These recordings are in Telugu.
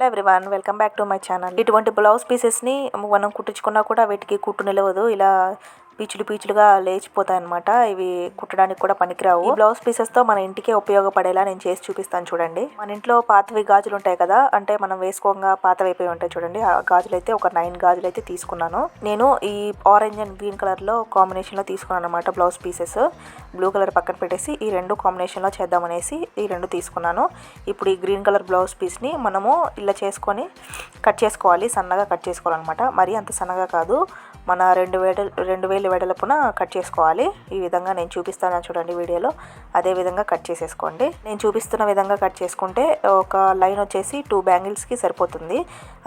Hello everyone welcome back to my channel. ఇటువంటి బ్లౌజ్ పీసెస్ని మనం కుట్టించుకున్నా కూడా వీటికి కుట్టు నిలవదు. ఇలా పీచులు పీచులుగా లేచిపోతాయి అనమాట ఇవి కుట్టడానికి కూడా పనికిరావు. బ్లౌజ్ పీసెస్తో మన ఇంటికే ఉపయోగపడేలా నేను చేసి చూపిస్తాను చూడండి. మన ఇంట్లో పాతవి గాజులు ఉంటాయి కదా అంటే మనం వేసుకోగా పాతవి అయిపోయి ఉంటాయి చూడండి. ఆ గాజులు అయితే ఒక నైన్ గాజులు అయితే తీసుకున్నాను. నేను ఈ ఆరెంజ్ అండ్ గ్రీన్ కలర్లో కాంబినేషన్లో తీసుకున్నాను అనమాట బ్లౌజ్ పీసెస్. బ్లూ కలర్ పక్కన పెట్టేసి ఈ రెండు కాంబినేషన్లో చేద్దామనేసి ఈ రెండు తీసుకున్నాను. ఇప్పుడు ఈ గ్రీన్ కలర్ బ్లౌజ్ పీస్ని మనము ఇలా చేసుకొని కట్ చేసుకోవాలి సన్నగా కట్ చేసుకోవాలన్నమాట. మరి అంత సన్నగా కాదు. మన రెండు వేలు రెండు వేలు వెడలపున కట్ చేసుకోవాలి. ఈ విధంగా నేను చూపిస్తాను చూడండి వీడియోలో. అదే విధంగా కట్ చేసేసుకోండి. నేను చూపిస్తున్న విధంగా కట్ చేసుకుంటే ఒక లైన్ వచ్చేసి టూ బ్యాంగిల్స్కి సరిపోతుంది.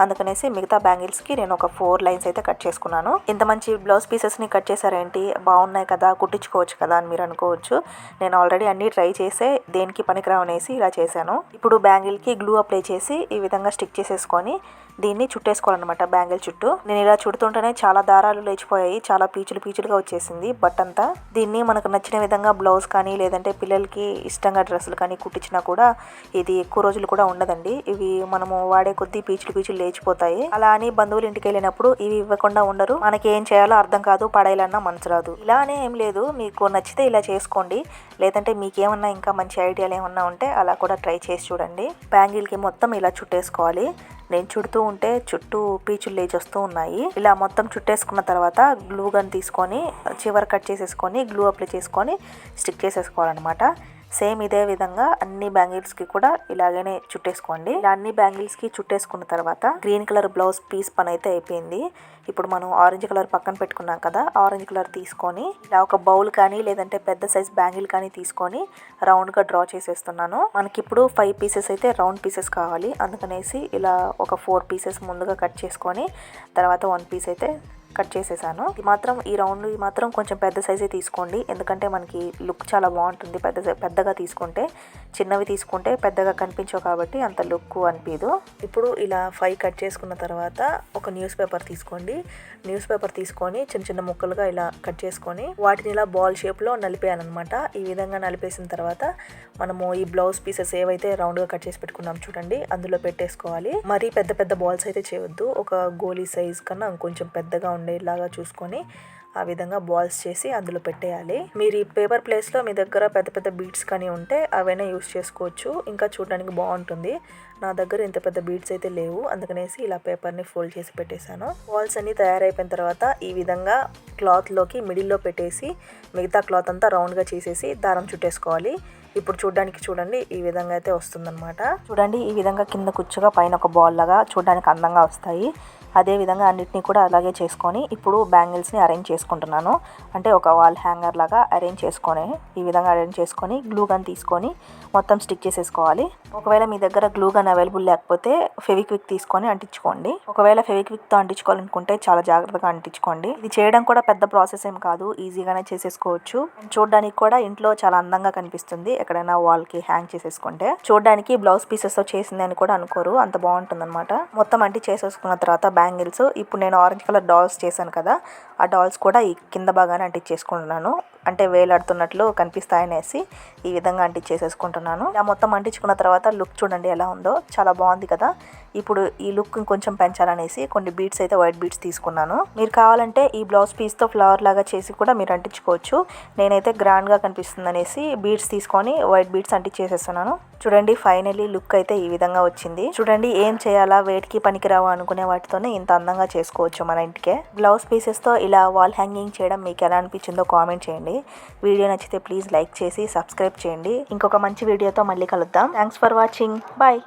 అందుకనేసి మిగతా బ్యాంగిల్స్కి నేను ఒక ఫోర్ లైన్స్ అయితే కట్ చేసుకున్నాను. ఇంత మంచి బ్లౌజ్ పీసెస్ని కట్ చేశారేంటి? బాగున్నాయి కదా కుట్టించుకోవచ్చు కదా అని మీరు అనుకోవచ్చు. నేను ఆల్రెడీ అన్ని ట్రై చేసే దేనికి పనికిరావనేసి ఇలా చేశాను. ఇప్పుడు బ్యాంగిల్కి గ్లూ అప్లై చేసి ఈ విధంగా స్టిక్ చేసేసుకొని దీన్ని చుట్టేసుకోవాలన్నమాట బ్యాంగిల్ చుట్టూ. నేను ఇలా చుడుతుంటేనే చాలా దారాలు లేచిపోయాయి చాలా పీచులు పీచులుగా వచ్చేసింది. బట్ అంతా దీన్ని మనకు నచ్చిన విధంగా బ్లౌజ్ కానీ లేదంటే పిల్లలకి ఇష్టంగా డ్రెస్సులు కానీ కుట్టించినా కూడా ఇది ఎక్కువ రోజులు కూడా ఉండదండి. ఇవి మనము వాడే కొద్దీ పీచులు పీచులు లేచిపోతాయి. అలా అని బంధువులు ఇంటికి వెళ్ళినప్పుడు ఇవి ఇవ్వకుండా ఉండరు. మనకి ఏం చేయాలో అర్థం కాదు పడేయాలన్నా మనసు రాదు. ఇలానే ఏం లేదు. మీకు నచ్చితే ఇలా చేసుకోండి. లేదంటే మీకేమన్నా ఇంకా మంచి ఐడియాలు ఏమన్నా ఉంటే అలా కూడా ట్రై చేసి చూడండి. బ్యాంగిల్కి మొత్తం ఇలా చుట్టేసుకోవాలి. నేను చుడుతూ ఉంటే చుట్టూ పీచులు లేచి వస్తూ ఉన్నాయి. ఇలా మొత్తం చుట్టేసుకున్న తర్వాత గ్లూ గన్ తీసుకొని చివర కట్ చేసేసుకొని గ్లూ అప్లై చేసుకొని స్టిక్ చేసేసుకోవాలన్నమాట. సేమ్ ఇదే విధంగా అన్ని బ్యాంగిల్స్కి కూడా ఇలాగనే చుట్టేసుకోండి. ఇలా అన్ని బ్యాంగిల్స్కి చుట్టేసుకున్న తర్వాత గ్రీన్ కలర్ బ్లౌజ్ పీస్ పని అయితే అయిపోయింది. ఇప్పుడు మనం ఆరెంజ్ కలర్ పక్కన పెట్టుకున్నాం కదా ఆరెంజ్ కలర్ తీసుకొని ఇలా ఒక బౌల్ కానీ లేదంటే పెద్ద సైజ్ బ్యాంగిల్ కానీ తీసుకొని రౌండ్గా డ్రా చేసేస్తున్నాను. మనకి ఇప్పుడు ఫైవ్ పీసెస్ అయితే రౌండ్ పీసెస్ కావాలి. అందుకనేసి ఇలా ఒక ఫోర్ పీసెస్ ముందుగా కట్ చేసుకొని తర్వాత వన్ పీస్ అయితే కట్ చేసేసాను. ఇది మాత్రం ఈ రౌండ్ మాత్రం కొంచెం పెద్ద సైజే తీసుకోండి. ఎందుకంటే మనకి లుక్ చాలా బాగుంటుంది పెద్ద పెద్దగా తీసుకుంటే చిన్నవి తీసుకుంటే పెద్దగా కనిపించవు కాబట్టి అంత లుక్ అనిపించదు ఇప్పుడు ఇలా ఫైవ్ కట్ చేసుకున్న తర్వాత ఒక న్యూస్ పేపర్ తీసుకోండి. న్యూస్ పేపర్ తీసుకొని చిన్న చిన్న ముక్కలుగా ఇలా కట్ చేసుకొని వాటిని ఇలా బాల్ షేప్లో నలిపేయాలన్నమాట. ఈ విధంగా నలిపేసిన తర్వాత మనము ఈ బ్లౌజ్ పీసెస్ ఏవైతే రౌండ్గా కట్ చేసి పెట్టుకున్నాం చూడండి అందులో పెట్టేసుకోవాలి. మరీ పెద్ద పెద్ద బాల్స్ అయితే చేయొద్దు. ఒక గోలీ సైజ్ కన్నా కొంచెం పెద్దగా ఉండేలాగా చూసుకొని ఆ విధంగా బాల్స్ చేసి అందులో పెట్టేయాలి. మీరు ఈ పేపర్ ప్లేస్లో మీ దగ్గర పెద్ద పెద్ద బీట్స్ కానీ ఉంటే అవైనా యూస్ చేసుకోవచ్చు. ఇంకా చూడడానికి బాగుంటుంది. నా దగ్గర ఇంత పెద్ద బీట్స్ అయితే లేవు. అందుకనేసి ఇలా పేపర్ని ఫోల్డ్ చేసి పెట్టేశాను. బాల్స్ అన్నీ తయారైపోయిన తర్వాత ఈ విధంగా క్లాత్లోకి మిడిల్లో పెట్టేసి మిగతా క్లాత్ అంతా రౌండ్గా చేసేసి దారం చుట్టేసుకోవాలి. ఇప్పుడు చూడడానికి చూడండి ఈ విధంగా అయితే వస్తుందన్నమాట. చూడండి ఈ విధంగా కింద కుచ్చుగా పైన ఒక బాల్ లాగా చూడడానికి అందంగా వస్తాయి. అదే విధంగా అన్నిటినీ కూడా అలాగే చేసుకొని ఇప్పుడు బ్యాంగిల్స్ని అరేంజ్ చేసుకుంటున్నాను. అంటే ఒక వాల్ హ్యాంగర్ లాగా అరేంజ్ చేసుకొని ఈ విధంగా అరేంజ్ చేసుకొని గ్లూ గన్ తీసుకొని మొత్తం స్టిక్ చేసేసుకోవాలి. ఒకవేళ మీ దగ్గర గ్లూ గన్ అవైలబుల్ లేకపోతే ఫెవిక్విక్ తీసుకొని అంటించుకోండి. ఒకవేళ ఫెవిక్విక్తో అంటించుకోవాలనుకుంటే చాలా జాగ్రత్తగా అంటించుకోండి. ఇది చేయడం కూడా పెద్ద ప్రాసెస్ ఏం కాదు ఈజీగానే చేసేసుకోవచ్చు. చూడడానికి కూడా ఇంట్లో చాలా అందంగా కనిపిస్తుంది ఎక్కడైనా వాల్కి హ్యాంగ్ చేసేసుకుంటే. చూడడానికి బ్లౌజ్ పీసెస్తో చేసింది అని కూడా అనుకోరు అంత బాగుంటుంది అనమాట మొత్తం అంటి చేసేసుకున్న తర్వాత బ్యాంగిల్స్ ఇప్పుడు నేను ఆరెంజ్ కలర్ డాల్స్ చేశాను కదా ఆ డాల్స్ కూడా ఈ కింద బాగానే అంటించేసుకుంటున్నాను. అంటే వేలాడుతున్నట్లు కనిపిస్తాయనేసి ఈ విధంగా అంటించేసేసుకుంటున్నాను. ఇలా మొత్తం అంటించుకున్న తర్వాత లుక్ చూడండి ఎలా ఉందో. చాలా బాగుంది కదా. ఇప్పుడు ఈ లుక్ కొంచెం పెంచాలనేసి కొన్ని బీట్స్ అయితే వైట్ బీట్స్ తీసుకున్నాను. మీరు కావాలంటే ఈ బ్లౌజ్ పీస్తో ఫ్లవర్ లాగా చేసి కూడా మీరు అంటించుకోవచ్చు. నేనైతే గ్రాండ్గా కనిపిస్తుంది అనేసి బీట్స్ తీసుకొని వైట్ బీట్స్ అంటించేసేస్తున్నాను. చూడండి ఫైనలీ లుక్ అయితే ఈ విధంగా వచ్చింది. చూడండి ఏం చేయాలా వెయిట్కి పనికిరావు అనుకునే వాటితోనే ఇంత అందంగా చేసుకోవచ్చు మన ఇంటికే. బ్లౌజ్ పీసెస్తో ఇలా వాల్ హ్యాంగింగ్ చేయడం మీకు ఎలా అనిపించిందో కామెంట్ చేయండి. వీడియో నచ్చితే ప్లీజ్ లైక్ చేసి సబ్స్క్రైబ్ చేయండి. ఇంకొక మంచి వీడియోతో మళ్ళీ కలుద్దాం. Thanks for watching bye